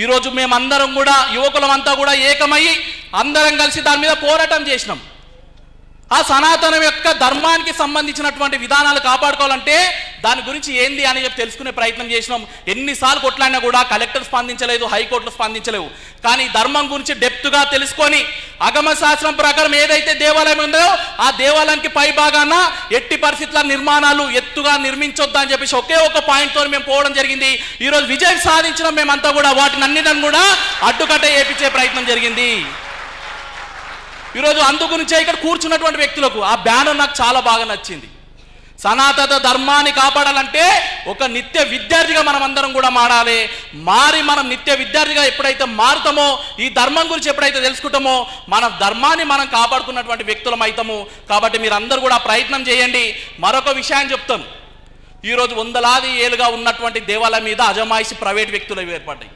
ఈరోజు మేమందరం కూడా యువకులమంతా కూడా ఏకమయ్యి అందరం కలిసి దాని మీద పోరాటం చేసినాం. ఆ సనాతనం యొక్క ధర్మానికి సంబంధించినటువంటి విధానాలు కాపాడుకోవాలంటే దాని గురించి ఏంది అని చెప్పి తెలుసుకునే ప్రయత్నం చేసినాం. ఎన్నిసార్లు కొట్లాడినా కూడా కలెక్టర్ స్పందించలేదు హైకోర్టులు స్పందించలేవు. కానీ ధర్మం గురించి డెప్త్గా తెలుసుకొని అగమ శాస్త్రం ప్రకారం ఏదైతే దేవాలయం ఉందో ఆ దేవాలయానికి పై భాగాన ఎట్టి పరిస్థితుల నిర్మాణాలు ఎత్తుగా నిర్మించొద్దు అని చెప్పేసి ఒకే ఒక పాయింట్తో మేము పోవడం జరిగింది. ఈరోజు విజయం సాధించిన మేమంతా కూడా వాటిని అన్నిటిని కూడా అడ్డుకట్ట వేపించే ప్రయత్నం జరిగింది. ఈరోజు అందుగురించే ఇక్కడ కూర్చున్నటువంటి వ్యక్తులకు ఆ బ్యానర్ నాకు చాలా బాగా నచ్చింది. సనాతన ధర్మాన్ని కాపాడాలంటే ఒక నిత్య విద్యార్థిగా మనం అందరం కూడా మారాలి. మారి మనం నిత్య విద్యార్థిగా ఎప్పుడైతే మారుతామో ఈ ధర్మం గురించి ఎప్పుడైతే తెలుసుకుంటామో మన ధర్మాన్ని మనం కాపాడుకున్నటువంటి వ్యక్తులం అవుతాము కాబట్టి మీరు అందరూ కూడా ప్రయత్నం చేయండి. మరొక విషయాన్ని చెప్తాను. ఈరోజు వందలాది ఏళ్ళుగా ఉన్నటువంటి దేవాలయం మీద అజమాయిషి ప్రైవేట్ వ్యక్తులు ఏర్పడ్డాయి.